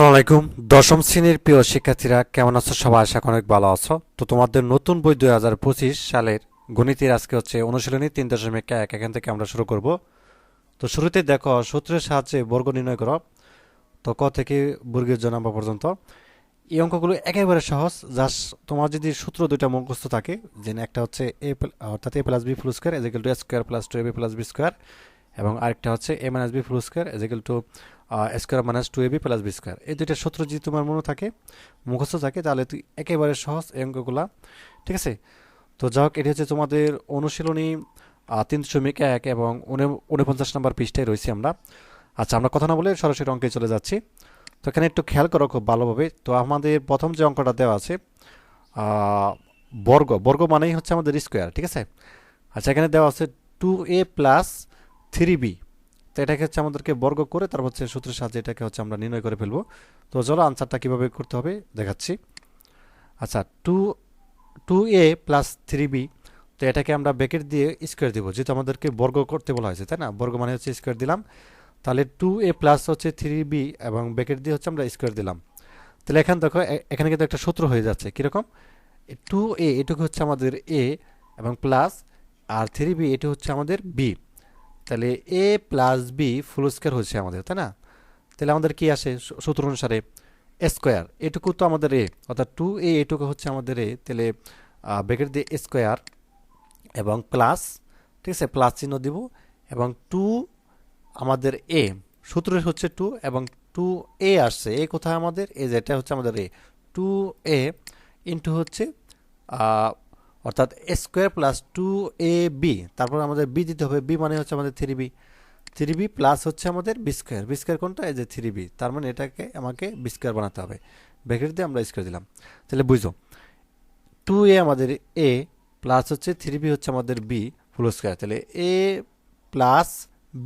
আসসালামু আলাইকুম। দশম শ্রেণির প্রিয় শিক্ষার্থীরা, কেমন আছো? সবাই আশা অনেক ভালো আছো। তো তোমাদের নতুন বই দুই হাজার পঁচিশ সালের গণিতের আজকে হচ্ছে অনুশীলনী তিন দশমিক এক। এখান থেকে আমরা শুরু করব। তো শুরুতে দেখো, সূত্রের সাহায্যে বর্গ নির্ণয় করো। তো ক থেকে বর্গের জন্য নাম্বার পর্যন্ত। এই অঙ্কগুলো একেবারে সহজ। জাস্ট তোমার যদি সূত্র দুইটা মুখস্থ থাকে যে একটা হচ্ছে এ অর্থাৎ A plus B full square equal to square plus two A B plus B square এবং আরেকটা হচ্ছে A minus B full square equal to square minus two A B plus B square. এই দুইটা সূত্র যদি তোমার মনে থাকে, মুখস্থ থাকে, তাহলে তুই একেবারে সহজ এই অঙ্কগুলা। ঠিক আছে? তো যাই হোক, এটি হচ্ছে তোমাদের অনুশীলনী তিন দশমিক এক এবং উনে- উনপঞ্চাশ নম্বর পৃষ্ঠায় রয়েছি আমরা। আচ্ছা আমরা কথা না বলে সরাসরি অঙ্কে চলে যাচ্ছি। তো এখানে একটু খেয়াল করো খুব ভালোভাবে। তো আমাদের প্রথম যে অঙ্কটা দেওয়া আছে বর্গ। বর্গ মানেই হচ্ছে আমাদের স্কোয়ার, ঠিক আছে? আচ্ছা এখানে দেওয়া আছে two A plus three B. এটাকে হচ্ছে আমাদেরকে বর্গ করে তারপর হচ্ছে সূত্রের সাহায্যে এটাকে হচ্ছে আমরা নির্ণয় করে ফেলব। তো চলো আনসারটা কীভাবে করতে হবে দেখাচ্ছি। আচ্ছা two two A plus three B তো এটাকে আমরা ব্যাকেট দিয়ে স্কোয়ার দিব, যেহেতু আমাদেরকে বর্গ করতে বলা হয়েছে, তাই না? বর্গ মানে হচ্ছে স্কোয়ার দিলাম। তাহলে টু এ প্লাস হচ্ছে থ্রি বি এবং ব্যাকেট দিয়ে হচ্ছে আমরা স্কোয়ার দিলাম। তাহলে এখানে দেখো এখানে কিন্তু একটা সূত্র হয়ে যাচ্ছে, কীরকম? টু এ এটুকু হচ্ছে আমাদের এ এবং প্লাস আর থ্রি বি এটি হচ্ছে আমাদের বি তাহলে A plus B full square হচ্ছে আমাদের, তাই না? তাহলে আমাদের কি আসে? সূত্র অনুসারে স্কোয়ার এটুকু তো আমাদের এ অর্থাৎ টু এ এটুকু হচ্ছে আমাদের এ তাহলে ব্রেকেট দিয়ে স্কোয়ার এবং প্লাস ঠিক আছে? প্লাস চিহ্ন দিব এবং টু আমাদের এ সূত্রের হচ্ছে টু এবং টু এ আসছে। এ কোথায় আমাদের? এ যেটা হচ্ছে আমাদের এ টু এ ইন্টু হচ্ছে অর্থাৎ square plus two A B, তারপর আমাদের বি দিতে হবে, বি মানে হচ্ছে আমাদের three B. Three B plus হচ্ছে আমাদের বি স্কোয়ার। বি স্কোয়ার কোনটা? এই যে থ্রি বি। তার মানে এটাকে আমাকে বি স্কোয়ার বানাতে হবে। ব্র্যাকেট দিয়ে আমরা স্কোয়ার দিলাম। তাহলে বুঝো, টু এ আমাদের এ প্লাস হচ্ছে থ্রি বি হচ্ছে আমাদের বি ফুল স্কোয়ার। তাহলে A plus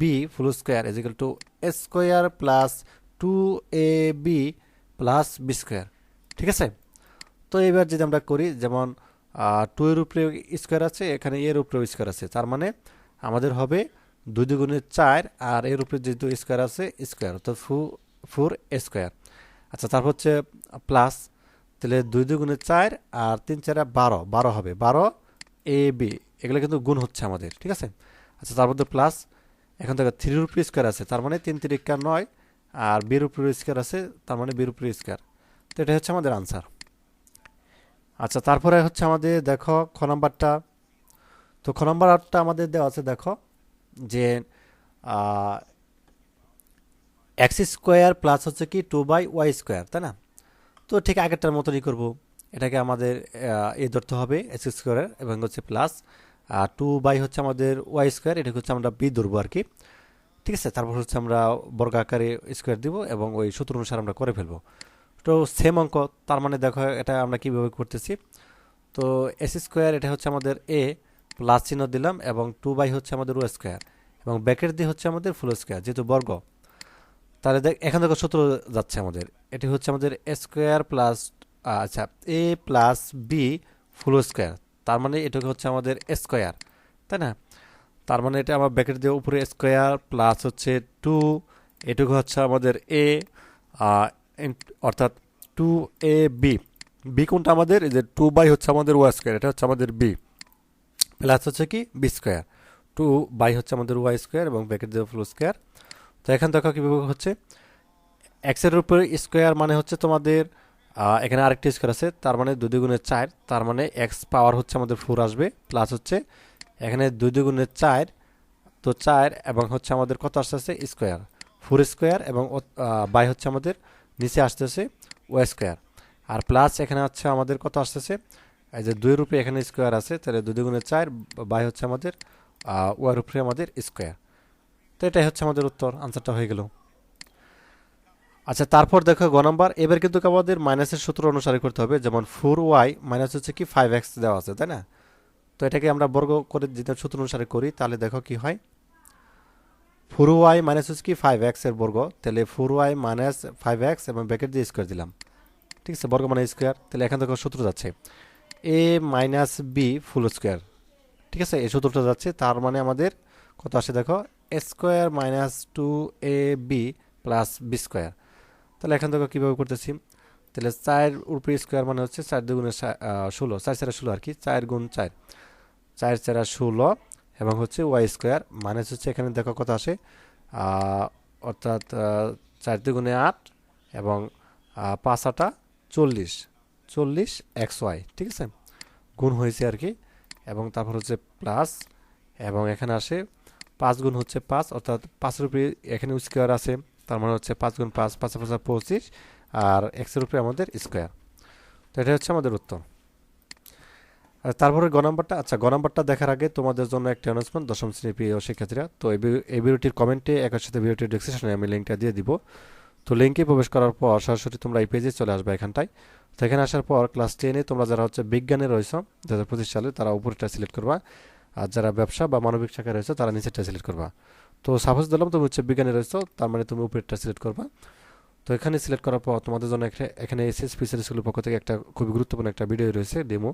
B full square equal to A square plus two A B plus B square. ঠিক আছে? তো এবার যদি আমরা করি, যেমন টু এর উপরে স্কোয়ার আছে, এখানে এর উপরে স্কোয়ার আছে। তার মানে আমাদের হবে দুই দুগুণে চার আর এর উপরে যেহেতু স্কোয়ার আছে স্কোয়ার অর্থাৎ ফু ফোর স্কোয়ার আচ্ছা তারপর হচ্ছে প্লাস তাহলে দুই দুগুণে চার আর তিন চারে বারো বারো হবে। বারো এ বি এগুলো কিন্তু গুণ হচ্ছে আমাদের, ঠিক আছে? আচ্ছা তার মধ্যে প্লাস এখন থেকে থ্রি রুপি স্কোয়ার আছে, তার মানে তিন তিরিকা নয় আর বির উপরে স্কোয়ার আছে, তার মানে বির উপরে স্কোয়ার তো এটা হচ্ছে আমাদের আনসার আচ্ছা তারপরে হচ্ছে আমাদের দেখো খ নাম্বারটা। তো খ নাম্বারটা আমাদের দেওয়া আছে দেখো যে এক্স স্কোয়ার প্লাস হচ্ছে কি টু বাই ওয়াই স্কোয়ার, তাই না? তো ঠিক আগেরটার মতনই করব। এটাকে আমাদের এ ধরতে হবে, এক্স স্কোয়ারের, এবং হচ্ছে প্লাস আর টু বাই হচ্ছে আমাদের ওয়াই স্কোয়ার, এটাকে হচ্ছে আমরা বি ধরবো আর কি। ঠিক আছে? তারপর হচ্ছে আমরা বর্গ আকারে স্কোয়ার দিব এবং ওই সূত্র অনুসারে আমরা করে ফেলব। তো সেম অঙ্ক, তার মানে দেখো এটা আমরা কীভাবে করতেছি। তো এস স্কোয়ার এটা হচ্ছে আমাদের এ প্লাস চিহ্ন দিলাম এবং টু বাই হচ্ছে আমাদের ও স্কোয়ার এবং ব্যাকেট দিয়ে হচ্ছে আমাদের ফুল স্কোয়ার যেহেতু বর্গ। তাহলে দেখ, এখান থেকে সূত্র যাচ্ছে আমাদের। এটি হচ্ছে আমাদের এ স্কোয়ার প্লাস আচ্ছা A plus B full square তার মানে এটাকে হচ্ছে আমাদের স্কোয়ার তাই না? তার মানে এটা আমার ব্যাকেট দিয়ে উপরে স্কোয়ার প্লাস হচ্ছে টু এটুকু হচ্ছে আমাদের এ অর্থাৎ টু এ বি বি কোনটা আমাদের? এই যে টু বাই হচ্ছে আমাদের ওয়াই স্কোয়ার এটা হচ্ছে আমাদের বি প্লাস হচ্ছে কি? বি স্কোয়ার টু বাই হচ্ছে আমাদের ওয়াই স্কোয়ার এবং ব্যাকেট দিয়ে ফুল স্কোয়ার তো এখান দেখো কীভাবে হচ্ছে? এক্সের উপরে স্কোয়ার মানে হচ্ছে তোমাদের এখানে আরেকটি স্কোয়ার আছে, তার মানে দুই দুগুণের চার, তার মানে এক্স পাওয়ার হচ্ছে আমাদের ফোর আসবে প্লাস হচ্ছে এখানে দুই দুগুণের চার, তো চার এবং হচ্ছে আমাদের কত আসতেছে? স্কোয়ার ফোর স্কোয়ার এবং বাই হচ্ছে আমাদের নিচে আসতেছে ও স্কোয়ার। আর প্লাস এখানে হচ্ছে আমাদের কত আসতেছে? এই যে দুই রূপে এখানে স্কোয়ার আছে, তাহলে দুই দুগুণের চার বাই হচ্ছে আমাদের ওয়ার উপরে আমাদের স্কোয়ার। তো এটাই হচ্ছে আমাদের উত্তর আনসারটা হয়ে গেল। আচ্ছা তারপর দেখো গ নাম্বার। এবার কিন্তু আমাদের মাইনাসের সূত্র অনুসারে করতে হবে, যেমন ফোর ওয়াই মাইনাস হচ্ছে কি ফাইভ এক্স দেওয়া আছে, তাই না? তো এটাকে আমরা বর্গ করে যদি সূত্র অনুসারে করি, তাহলে দেখো কি হয়? ফোর ওয়াই মাইনাস হচ্ছে কি? ফাইভ এক্সের বর্গ। তাহলে four Y minus five X এবং ব্যাকেট দিয়ে স্কোয়ার দিলাম। ঠিক আছে? বর্গ মানে স্কোয়ার তাহলে এখান থেকে সূত্র যাচ্ছে। A minus B full square ঠিক আছে? এই সূত্রটা যাচ্ছে। তার মানে আমাদের কত আসে দেখো? A square minus two A B plus B square তাহলে এখান থেকে কীভাবে করতেছি? তাহলে চার উপরে স্কোয়ার মানে হচ্ছে চার দুগুণে ষোলো। চার চারা ষোলো আর কি? চার গুণ চার। চার চারা ষোলো এবং হচ্ছে ওয়াই স্কোয়ার মানে হচ্ছে এখানে দেখো কত আসে অর্থাৎ চার দুগুণে আট এবং পাঁচ আটা চল্লিশ চল্লিশ এক্স ওয়াই ঠিক আছে? গুণ হয়েছে আর কি, এবং তারপর হচ্ছে প্লাস এবং এখানে আসে পাঁচ গুণ হচ্ছে পাঁচ, অর্থাৎ পাঁচের উপরে এখানে স্কোয়ার আছে, তার মানে হচ্ছে পাঁচ গুণ পাঁচ, পাঁচে পাঁচা পঁচিশ, আর এক্সের উপরে আমাদের স্কোয়ার তো এটা হচ্ছে আমাদের উত্তর। আর তারপরে গ নাম্বারটা আচ্ছা গ নাম্বারটা দেখার আগে তোমাদের জন্য একটা অ্যানাউন্সমেন্ট দশম শ্রেণি প্রিয় শিক্ষার্থীরা। তো এই ভিডিওটির কমেন্টে একের সাথে ভিডিওটির ডিসক্রিপশনে আমি লিঙ্কটা দিয়ে দিব। তো লিঙ্কে প্রবেশ করার পর সরাসরি তোমরা এই পেজে চলে আসবে এখানটায়। তো এখানে আসার পর ক্লাস টেনে তোমরা যারা হচ্ছে বিজ্ঞানে রয়েছে দু হাজার পঁচিশ সালে, তারা উপরেরটা সিলেক্ট করবা। আর যারা ব্যবসা বা মানবিক শাখায় রয়েছে, তারা নিচেরটা সিলেক্ট করবা। তো সাপোজ দিলাম তুমি হচ্ছে বিজ্ঞানে রয়েছে, তার মানে তুমি উপরেরটা সিলেক্ট করবা। তো এখানে সিলেক্ট করার পর তোমাদের জন্য একটা, এখানে এসএস স্কুলের পক্ষ থেকে একটা খুবই গুরুত্বপূর্ণ একটা ভিডিও রয়েছে ডেমো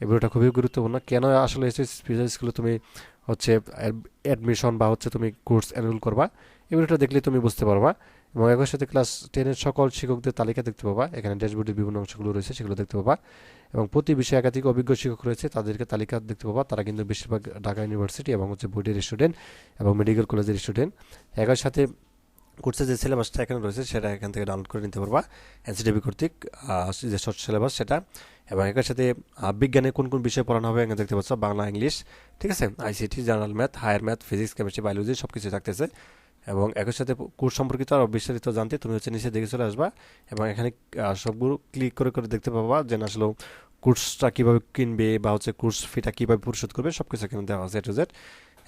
এই ভিডিওটা খুবই গুরুত্বপূর্ণ। কেন আসলে এসএস স্কুলে তুমি হচ্ছে অ্যাডমিশন বা হচ্ছে তুমি কোর্স এনরোল করবা? এই ভিডিওটা দেখলে তুমি বুঝতে পারবা এবং একই সাথে ক্লাস টেনের সকল শিক্ষকদের তালিকা দেখতে পাবা। এখানে ড্যাশবোর্ডের বিভিন্ন অংশগুলো রয়েছে, সেগুলো দেখতে পাবা এবং প্রতি বিষয়ে একাধিক অভিজ্ঞ শিক্ষক রয়েছে, তাদেরকে তালিকা দেখতে পাবা। তারা কিন্তু বেশিরভাগ ঢাকা ইউনিভার্সিটি এবং হচ্ছে বোর্ডের স্টুডেন্ট এবং মেডিকেল কলেজের স্টুডেন্ট একই সাথে কোর্সের যে সিলেবাসটা এখানে রয়েছে, সেটা এখান থেকে ডাউনলোড করে নিতে পারবা। এনসিটিভি কর্তৃক যে শর্ট সিলেবাস সেটা। এবং একের সাথে বিজ্ঞানে কোন কোন বিষয় পড়ানো হবে, এখানে দেখতে পাচ্ছ বাংলা, ইংলিশ, ঠিক আছে? ICT general math higher math physics chemistry biology সব কিছু থাকতেছে। এবং একই সাথে কোর্স সম্পর্কিত আরও বিস্তারিত জানতে তুমি হচ্ছে নিচে দেখে চলে আসবা। এবং এখানে সবগুলো ক্লিক করে করে দেখতে পাবা যে আসলে কোর্সটা কীভাবে কিনবে বা হচ্ছে কোর্স ফিটা কীভাবে পরিশোধ করবে সব কিছু এখানে দেওয়া আছে টু জেড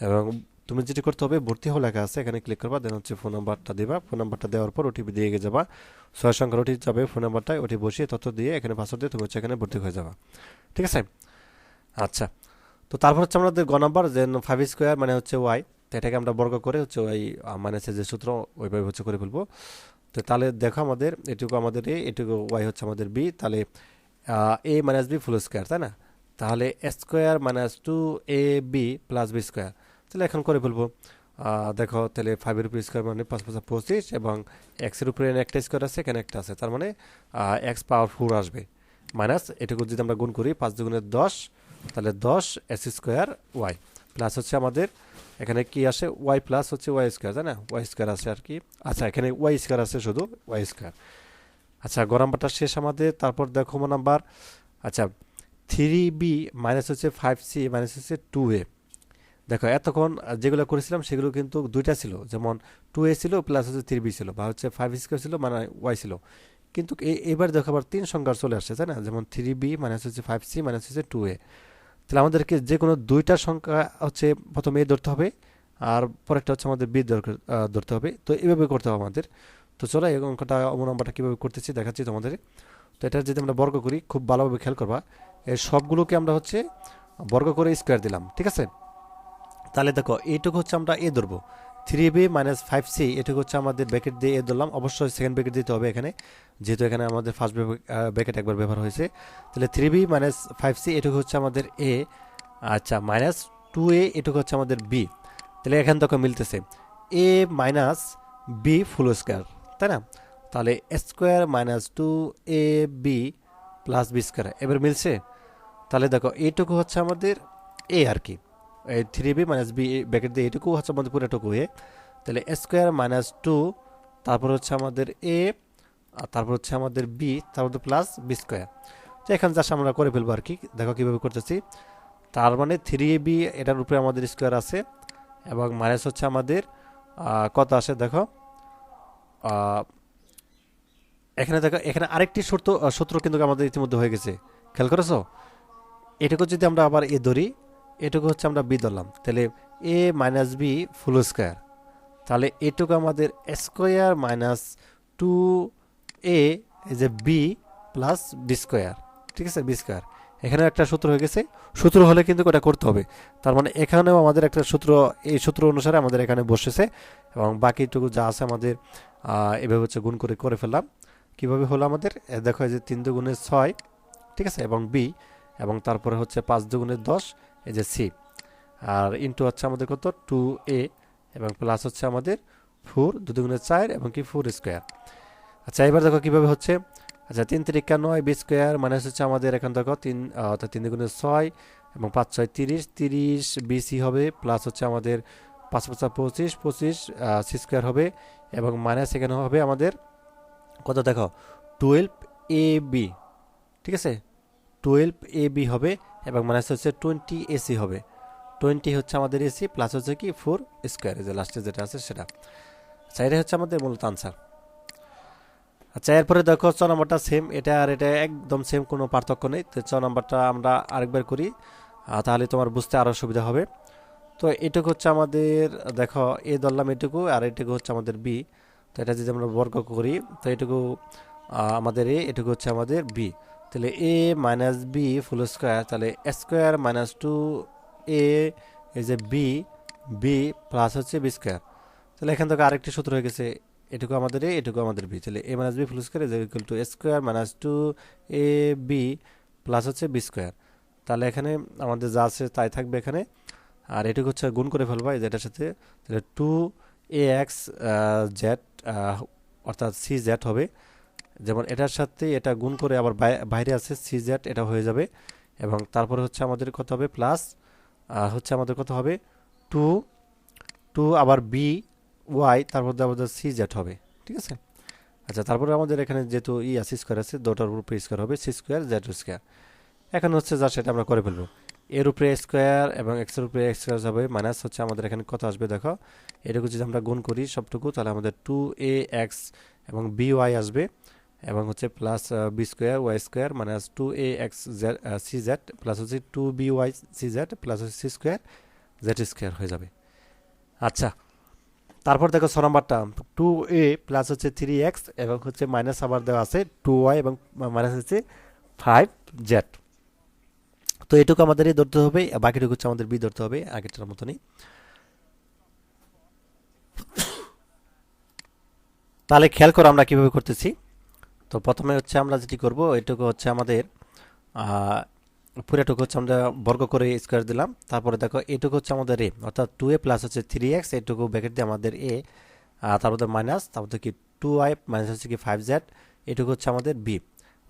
এবং তুমি যেটি করতে হবে, ভর্তি হওয়া লেখা আছে, এখানে ক্লিক করবা দেন হচ্ছে ফোন নাম্বারটা দিবা ফোন নাম্বারটা দেওয়ার পর ওটিপি দিয়ে গিয়ে যাবা। ছয় সংখ্যার ওটি যাবে ফোন নাম্বারটায় ওটি বসিয়ে তথ্য দিয়ে এখানে পাসওয়ার্ড দিয়ে তুমি হচ্ছে এখানে ভর্তি হয়ে যাবা। ঠিক আছে? আচ্ছা। তো তারপর হচ্ছে আমাদের গ নাম্বার যে ফাইভ স্কোয়ার মানে হচ্ছে ওয়াই তো এটাকে আমরা বর্গ করে হচ্ছে ওই মানে হচ্ছে যে সূত্র, ওইভাবে হচ্ছে করে ফেলব। তো তাহলে দেখো আমাদের, এটুকু আমাদের এ এটুকু ওয়াই হচ্ছে আমাদের বি তাহলে A minus B full square তাই না? তাহলে square minus two A B plus B square তাহলে এখন করে ফেলব। দেখো, তাহলে ফাইভের উপরে স্কোয়ার মানে পাঁচ পাঁচ পঁচিশ এবং এক্সের উপরে একটা স্কোয়ার আছে, এখানে একটা আছে। তার মানে এক্স পাওয়ার ফোর আসবে। মাইনাস এটুকু যদি আমরা গুণ করি, পাঁচ দুগুণের দশ, তাহলে দশ এস স্কোয়ার ওয়াই প্লাস হচ্ছে আমাদের, এখানে কি আসে? ওয়াই প্লাস হচ্ছে ওয়াই স্কোয়ার তাই না? ওয়াই স্কোয়ার আছে আর কি। আচ্ছা এখানে ওয়াই স্কোয়ার আছে শুধু ওয়াই স্কোয়ার আচ্ছা গ নাম্বারটা শেষ আমাদের, তারপর দেখো নাম্বার। আচ্ছা থ্রি বি মাইনাস হচ্ছে ফাইভ সি মাইনাস হচ্ছে টু এ দেখো, এতক্ষণ যেগুলো করেছিলাম সেগুলো কিন্তু দুইটা ছিল। যেমন টু এ ছিল প্লাস হচ্ছে থ্রি বি ছিল বা হচ্ছে ফাইভ স্কোয়ার ছিল মানে ওয়াই ছিল। কিন্তু এবার দেখো আবার তিন সংখ্যার চলে আসছে, তাই না? যেমন থ্রি বি মাইনাস হচ্ছে ফাইভ সি মাইনাস হচ্ছে টু এ তাহলে আমাদেরকে যে কোনো দুইটা সংখ্যা হচ্ছে প্রথমে এ ধরতে হবে আর পরেরটা হচ্ছে আমাদের বি ধরতে হবে। তো এইভাবে করতে হবে আমাদের। তো চলো, এই অঙ্কটা অমন নাম্বারটা কীভাবে করতেছি দেখাচ্ছি তোমাদের। তো এটা যদি আমরা বর্গ করি, খুব ভালোভাবে খেয়াল করবা। এর সবগুলোকে আমরা হচ্ছে বর্গ করে স্কোয়ার দিলাম, ঠিক আছে? তাহলে দেখো, এইটুকু হচ্ছে আমরা এ ধরবো। Three B minus five C এটুকু হচ্ছে আমাদের ব্যাকেট দিয়ে এ ধরলাম। অবশ্যই সেকেন্ড ব্যাকেট দিতে হবে এখানে, যেহেতু এখানে আমাদের ফার্স্ট ব্যাকেট একবার ব্যবহার হয়েছে। তাহলে three B minus five C এটুকু হচ্ছে আমাদের এ আচ্ছা মাইনাস টু এ এটুকু হচ্ছে আমাদের বি তাহলে এখান থেকে মিলতেছে। A minus B full square তাই না? তাহলে square minus two A B plus B square এবার মিলছে? তাহলে দেখো, এইটুকু হচ্ছে আমাদের এ আর কি। এই three B minus B bracket দিয়ে এটুকু হচ্ছে আমাদের পুরোটুকু এ। তাহলে স্কোয়ার মাইনাস টু তারপর হচ্ছে আমাদের এ আর তারপর হচ্ছে আমাদের বি তারপর প্লাস বি স্কোয়ার তো এখানে যা আমরা করে ফেলব আর কি, দেখো কীভাবে করতেছি। তার মানে থ্রি বি এটার উপরে আমাদের স্কোয়ার আছে, এবং মাইনাস হচ্ছে আমাদের কত আসে দেখো? এখানে দেখো, এখানে আরেকটি সূত্র সূত্র কিন্তু আমাদের ইতিমধ্যে হয়ে গেছে। খেয়াল করেছ? এটুকু যদি আমরা আবার এ ধরি এটুকু হচ্ছে আমরা বি ধরলাম। তাহলে A minus B full square. তাহলে এটুকু আমাদের স্কোয়ার মাইনাস টু এ যে বি প্লাস বি স্কোয়ার। ঠিক আছে? B square. এখানে একটা সূত্র হয়ে গেছে। সূত্র হলে কিন্তু ওটা করতে হবে। তার মানে এখানেও আমাদের একটা সূত্র, এই সূত্র অনুসারে আমাদের এখানে বসেছে এবং বাকিটুকু যা আছে আমাদের এভাবে হচ্ছে গুণ করে করে ফেললাম। কীভাবে হলো আমাদের? দেখো যে তিন দুগুণে ছয়, ঠিক আছে? এবং বি, এবং তারপরে হচ্ছে পাঁচ দুগুণে দশ এই যে সি আর ইন্টু হচ্ছে আমাদের কত? টু এ এবং প্লাস হচ্ছে আমাদের ফোর দু দুগুণে চার এবং কি ফোর স্কোয়ার আচ্ছা এবার দেখো কীভাবে হচ্ছে? আচ্ছা তিন তিরিকা নয় বি স্কোয়ার মানে হচ্ছে আমাদের এখন দেখো তিন অর্থাৎ তিন দুগুণে ছয় এবং পাঁচ ছয় তিরিশ। তিরিশ বিসি হবে প্লাস হচ্ছে আমাদের পাঁচ পাঁচ পঁচিশ পঁচিশ সি স্কোয়ার হবে এবং মাইনাস এখানে হবে আমাদের কত দেখো? টুয়েলভ এ বি ঠিক আছে? টুয়েলভ এ বি হবে এবং মাইনাস হচ্ছে টোয়েন্টি এসি হবে। টোয়েন্টি হচ্ছে আমাদের এসি প্লাস হচ্ছে কি? ফোর স্কোয়ার যে লাস্টে যেটা আছে সেটা। আচ্ছা হচ্ছে আমাদের মূলত আনসার আচ্ছা এরপরে দেখো ছ নম্বরটা সেম এটা আর এটা একদম সেম কোনো পার্থক্য নেই। তো ছ নম্বরটা আমরা আরেকবার করি তাহলে তোমার বুঝতে আরও সুবিধা হবে। তো এটুকু হচ্ছে আমাদের, দেখো এ ধরলাম এটুকু, আর এটুকু হচ্ছে আমাদের বি তো এটা যদি আমরা বর্গ করি, তো এটুকু আমাদের এ এটুকু হচ্ছে আমাদের বি তাহলে A minus B full square তাহলে স্কোয়ার মাইনাস টু এ এই যে বি বি প্লাস হচ্ছে বি স্কোয়ার তাহলে এখান থেকে আরেকটি সূত্র হয়ে গেছে, এটুকু আমাদের এ এটুকু আমাদের বি তাহলে A minus B full square is equal to square minus two A B plus হচ্ছে বি স্কোয়ার তাহলে এখানে আমাদের যা আছে তাই থাকবে এখানে। আর এটুকু হচ্ছে গুণ করে ফেলবা যেটার সাথে। তাহলে টু এ এক্স জেড অর্থাৎ সি জেড হবে। যেমন এটার সাথে এটা গুণ করে আবার বাই- বাইরে আছে সি জেড এটা হয়ে যাবে। এবং তারপরে হচ্ছে আমাদের কত হবে? প্লাস হচ্ছে আমাদের কত হবে? টু টু আবার বি ওয়াই তারপর আমাদের সি জেড হবে। ঠিক আছে? আচ্ছা তারপরে আমাদের এখানে যেহেতু ই আছে স্কোয়ার আছে দুটার উপরে স্কোয়ার হবে সি স্কোয়ার জেড স্কোয়ার এখন হচ্ছে যা সেটা আমরা করে ফেলব। এর উপরে স্কোয়ার এবং এক্সের উপরে স্কোয়ার যাবে মাইনাস হচ্ছে আমাদের এখানে কত আসবে দেখো? এটুকু যদি আমরা গুণ করি সবটুকু, তাহলে আমাদের টু এ এক্স এবং বি ওয়াই আসবে। এবং হচ্ছে plus B square Y square minus two A X Z C Z plus হচ্ছে two B Y C Z plus হচ্ছে সি স্কোয়ার জেড স্কোয়ার হয়ে যাবে। আচ্ছা তারপর দেখো ছ নম্বরটা টু এ প্লাস হচ্ছে থ্রি এক্স এবং হচ্ছে মাইনাস আবার দেওয়া আছে টু ওয়াই এবং মাইনাস হচ্ছে ফাইভ জেড তো এটুকু আমাদের এই ধরতে হবে বাকিটুকু হচ্ছে আমাদের বি ধরতে হবে আগেরটার মতনই। তাহলে খেয়াল করো আমরা কীভাবে করতেছি। তো প্রথমে হচ্ছে আমরা যেটি করব, এটুকু হচ্ছে আমাদের পুরোটুকু হচ্ছে আমরা বর্গ করে স্কোয়ার দিলাম। তারপরে দেখো, এটুকু হচ্ছে আমাদের এ অর্থাৎ টু এ প্লাস হচ্ছে থ্রি এক্স এটুকু ব্যাকেট দিয়ে আমাদের এ তারপরে মাইনাস তারপরে কি টু আই মাইনাস হচ্ছে কি ফাইভ জেড এটুকু হচ্ছে আমাদের বি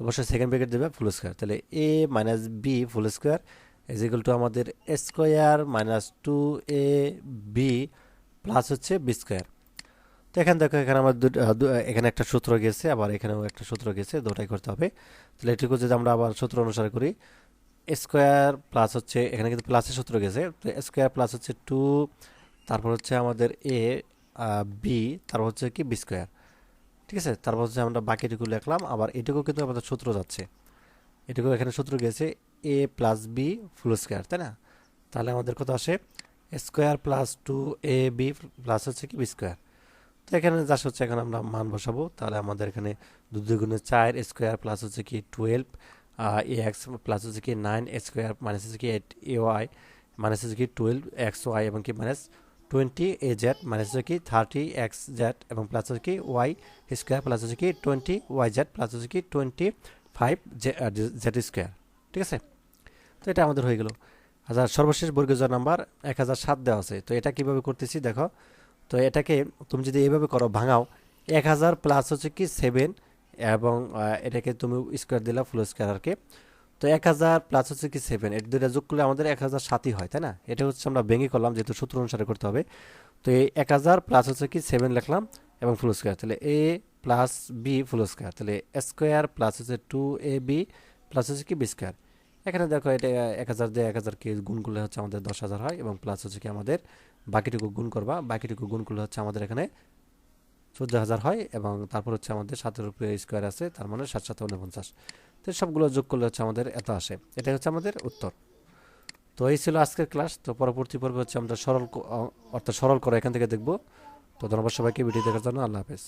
অবশ্যই সেকেন্ড ব্র্যাকেট দেবে ফুল স্কোয়ার তাহলে A minus B full square is two আমাদের square minus two A B plus হচ্ছে বি স্কোয়ার তো এখানে দেখো, এখানে আমার এখানে একটা সূত্র গেছে, আবার এখানেও একটা সূত্র গেছে দুটাই করতে হবে। তাহলে এটুকু যদি আমরা আবার সূত্র অনুসারে করি, স্কোয়ার প্লাস হচ্ছে, এখানে কিন্তু প্লাসের সূত্র গেছে, তো স্কোয়ার প্লাস হচ্ছে টু তারপর হচ্ছে আমাদের এ বি তারপর হচ্ছে কি বি স্কোয়ার ঠিক আছে? তারপর হচ্ছে আমরা বাকিটুকু লিখলাম, আবার এটুকু কিন্তু আমাদের সূত্র যাচ্ছে। এটুকু এখানে সূত্র গেছে A plus B full square তাই না? তাহলে আমাদের কত আসে? Square plus two A B plus হচ্ছে কি বি স্কোয়ার তো এখানে যা হচ্ছে এখানে আমরা মান বসাবো। তাহলে আমাদের এখানে দুগুণে চার স্কোয়ার প্লাস হচ্ছে কি টুয়েলভ এ এক্স প্লাস হচ্ছে কি নাইন স্কোয়ার মাইনাস হচ্ছে কি এইট এ ওয়াই মাইনাস হচ্ছে কি টুয়েলভ এক্স ওয়াই এবং কি minus twenty A Z minus হচ্ছে কি থার্টি এক্স জেড এবং প্লাস হচ্ছে কি ওয়াই স্কোয়ার প্লাস হচ্ছে কি টোয়েন্টি ওয়াই জেড প্লাস হচ্ছে কি টোয়েন্টি ফাইভ জেড স্কোয়ার ঠিক আছে? তো এটা আমাদের হয়ে গেল। আচ্ছা সর্বশেষ বর্গীয় নাম্বার এক হাজার সাত দেওয়া আছে। তো এটা কীভাবে করতেছি? দেখো তো এটাকে তুমি যদি এইভাবে করো, ভাঙাও, এক হাজার প্লাস হচ্ছে কি সেভেন এবং এটাকে তুমি স্কোয়ার দিলা ফুল স্কোয়ারকে তো এক হাজার প্লাস হচ্ছে কি সেভেন এটা দুইটা যোগ করলে আমাদের এক হাজার সাতই হয়, তাই না? এটা হচ্ছে আমরা ভেঙে করলাম, যেহেতু সূত্র অনুসারে করতে হবে। তো এই এক হাজার প্লাস হচ্ছে কি সেভেন লিখলাম, এবং ফুল স্কোয়ার তাহলে A plus B full square তাহলে স্কোয়ার প্লাস হচ্ছে টু এ বি প্লাস হচ্ছে কি বি স্কোয়ার এখানে দেখো এটা এক হাজার দিয়ে এক হাজারকে গুণ করলে হচ্ছে আমাদের দশ হাজার হয়, এবং প্লাস হচ্ছে কি আমাদের বাকিটুকু গুণ করবা। বাকিটুকু গুণ করলে হচ্ছে আমাদের এখানে চোদ্দ হাজার হয় এবং তারপর হচ্ছে আমাদের সাতের উপরে স্কোয়ার আছে, তার মানে সাত সাত উনপঞ্চাশ। তো সবগুলো যোগ করলে হচ্ছে আমাদের এত আসে। এটাই হচ্ছে আমাদের উত্তর। তো এই ছিল আজকের ক্লাস তো পরবর্তী পর্বে হচ্ছে আমরা সরল অর্থাৎ সরল করে এখান থেকে দেখব। তো ধন্যবাদ সবাইকে, ভিডিও দেখার জন্য। আল্লাহ হাফেজ।